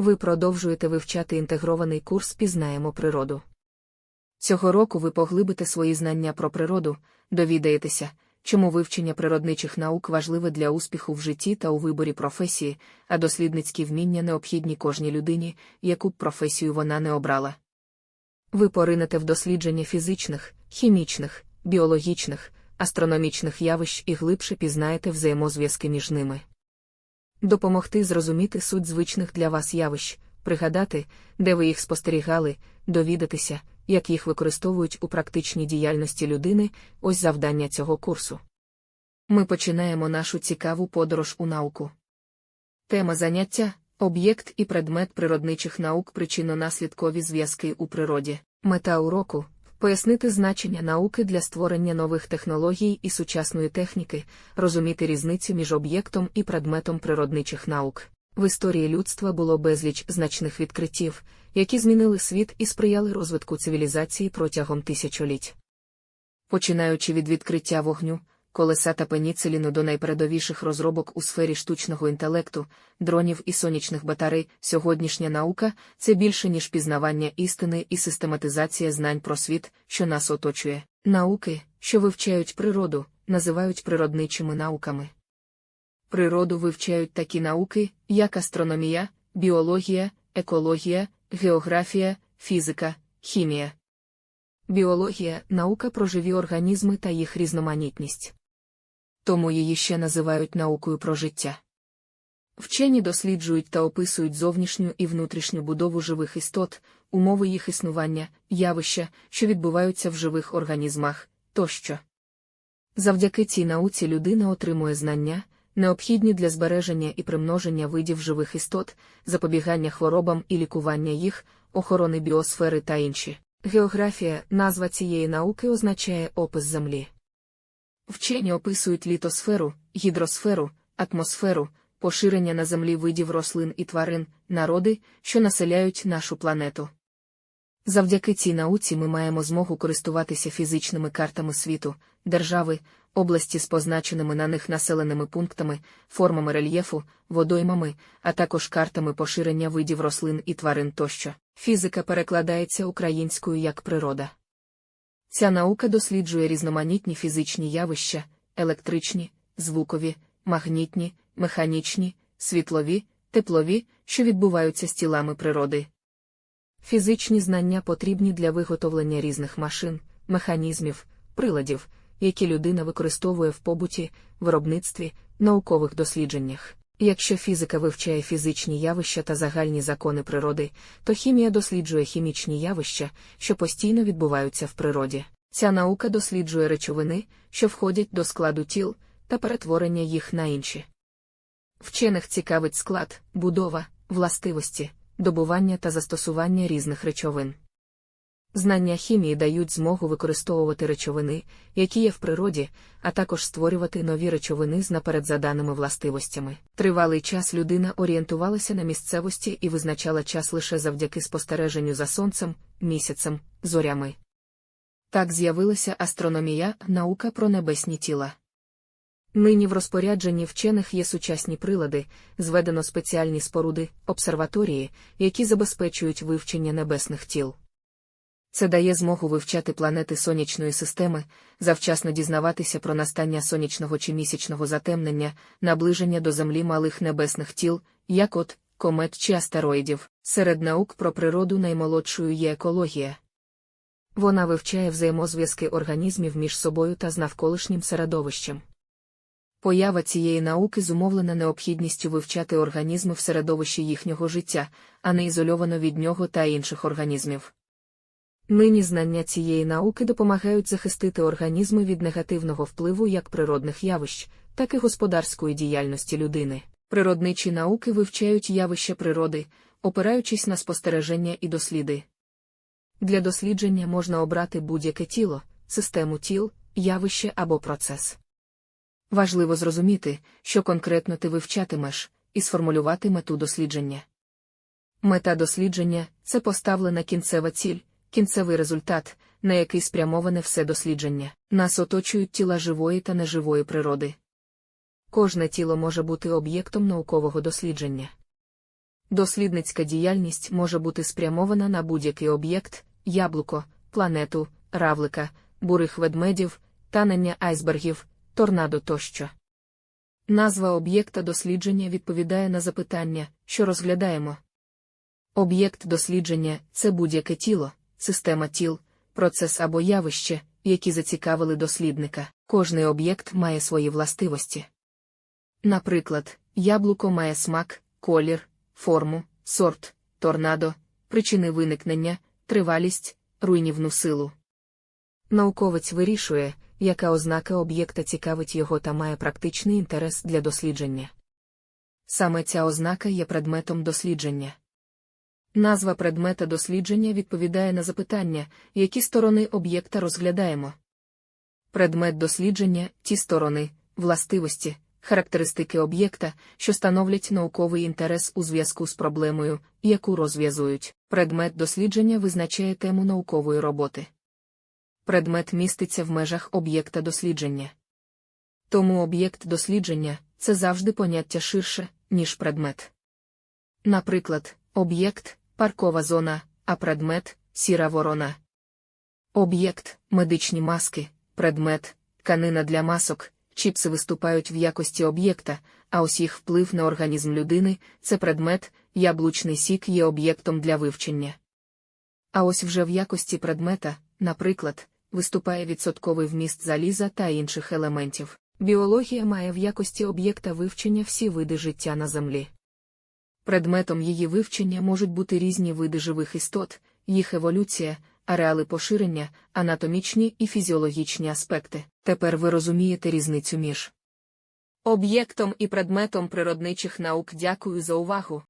Ви продовжуєте вивчати інтегрований курс Пізнаємо природу. Цього року ви поглибите свої знання про природу, довідаєтеся, чому вивчення природничих наук важливе для успіху в житті та у виборі професії, а дослідницькі вміння необхідні кожній людині, яку б професію вона не обрала. Ви поринете в дослідження фізичних, хімічних, біологічних, астрономічних явищ і глибше пізнаєте взаємозв'язки між ними. Допомогти зрозуміти суть звичних для вас явищ, пригадати, де ви їх спостерігали, довідатися, як їх використовують у практичній діяльності людини, ось завдання цього курсу. Ми починаємо нашу цікаву подорож у науку. Тема заняття об'єкт і предмет природничих наук причинно-наслідкові зв'язки у природі. Мета уроку пояснити значення науки для створення нових технологій і сучасної техніки, розуміти різницю між об'єктом і предметом природничих наук. В історії людства було безліч значних відкриттів, які змінили світ і сприяли розвитку цивілізації протягом тисячоліть. Починаючи від відкриття вогню, колеса та пеніциліну до найпередовіших розробок у сфері штучного інтелекту, дронів і сонячних батарей, сьогоднішня наука це більше ніж пізнавання істини і систематизація знань про світ, що нас оточує. Науки, що вивчають природу, називають природничими науками. Природу вивчають такі науки, як астрономія, біологія, екологія, географія, фізика, хімія. Біологія наука про живі організми та їх різноманітність. Тому її ще називають наукою про життя. Вчені досліджують та описують зовнішню і внутрішню будову живих істот, умови їх існування, явища, що відбуваються в живих організмах тощо. Завдяки цій науці людина отримує знання, необхідні для збереження і примноження видів живих істот, запобігання хворобам і лікування їх, охорони біосфери та інші. Географія, назва цієї науки означає опис Землі. Вчені описують літосферу, гідросферу, атмосферу, поширення на землі видів рослин і тварин, народи, що населяють нашу планету. Завдяки цій науці ми маємо змогу користуватися фізичними картами світу, держави, області з позначеними на них населеними пунктами, формами рельєфу, водоймами, а також картами поширення видів рослин і тварин тощо. Фізика перекладається українською як природа. Ця наука досліджує різноманітні фізичні явища, електричні, звукові, магнітні, механічні, світлові, теплові, що відбуваються з тілами природи. Фізичні знання потрібні для виготовлення різних машин, механізмів, приладів, які людина використовує в побуті, виробництві, наукових дослідженнях. Якщо фізика вивчає фізичні явища та загальні закони природи, то хімія досліджує хімічні явища, що постійно відбуваються в природі. Ця наука досліджує речовини, що входять до складу тіл, та перетворення їх на інші. Вчених цікавить склад, будова, властивості, добування та застосування різних речовин. Знання хімії дають змогу використовувати речовини, які є в природі, а також створювати нові речовини з наперед заданими властивостями. Тривалий час людина орієнтувалася на місцевості і визначала час лише завдяки спостереженню за сонцем, місяцем, зорями. Так з'явилася астрономія, наука про небесні тіла. Нині в розпорядженні вчених є сучасні прилади, зведено спеціальні споруди, обсерваторії, які забезпечують вивчення небесних тіл. Це дає змогу вивчати планети сонячної системи, завчасно дізнаватися про настання сонячного чи місячного затемнення, наближення до Землі малих небесних тіл, як от комет чи астероїдів. Серед наук про природу наймолодшою є екологія. Вона вивчає взаємозв'язки організмів між собою та з навколишнім середовищем. Поява цієї науки зумовлена необхідністю вивчати організми в середовищі їхнього життя, а не ізольовано від нього та інших організмів. Нині знання цієї науки допомагають захистити організми від негативного впливу як природних явищ, так і господарської діяльності людини. Природничі науки вивчають явища природи, опираючись на спостереження і досліди. Для дослідження можна обрати будь-яке тіло, систему тіл, явище або процес. Важливо зрозуміти, що конкретно ти вивчатимеш, і сформулювати мету дослідження. Мета дослідження це поставлена кінцева ціль кінцевий результат, на який спрямоване все дослідження. Нас оточують тіла живої та неживої природи. Кожне тіло може бути об'єктом наукового дослідження. Дослідницька діяльність може бути спрямована на будь-який об'єкт, яблуко, планету, равлика, бурих ведмедів, танення айсбергів, торнадо тощо. Назва об'єкта дослідження відповідає на запитання, що розглядаємо. Об'єкт дослідження це будь-яке тіло, система тіл, процес або явище, які зацікавили дослідника. Кожний об'єкт має свої властивості. Наприклад, яблуко має смак, колір, форму, сорт, торнадо, причини виникнення, тривалість, руйнівну силу. Науковець вирішує, яка ознака об'єкта цікавить його та має практичний інтерес для дослідження. Саме ця ознака є предметом дослідження. Назва предмета дослідження відповідає на запитання, які сторони об'єкта розглядаємо. Предмет дослідження ті сторони, властивості, характеристики об'єкта, що становлять науковий інтерес у зв'язку з проблемою, яку розв'язують. Предмет дослідження визначає тему наукової роботи. Предмет міститься в межах об'єкта дослідження. Тому об'єкт дослідження це завжди поняття ширше, ніж предмет. Наприклад, об'єкт паркова зона, а предмет сіра ворона. Об'єкт медичні маски, предмет тканина для масок, чіпси виступають в якості об'єкта, а ось їх вплив на організм людини це предмет, яблучний сік є об'єктом для вивчення. А ось вже в якості предмета, наприклад, виступає відсотковий вміст заліза та інших елементів. Біологія має в якості об'єкта вивчення всі види життя на землі. Предметом її вивчення можуть бути різні види живих істот, їх еволюція, ареали поширення, анатомічні і фізіологічні аспекти. Тепер ви розумієте різницю між об'єктом і предметом природничих наук. Дякую за увагу.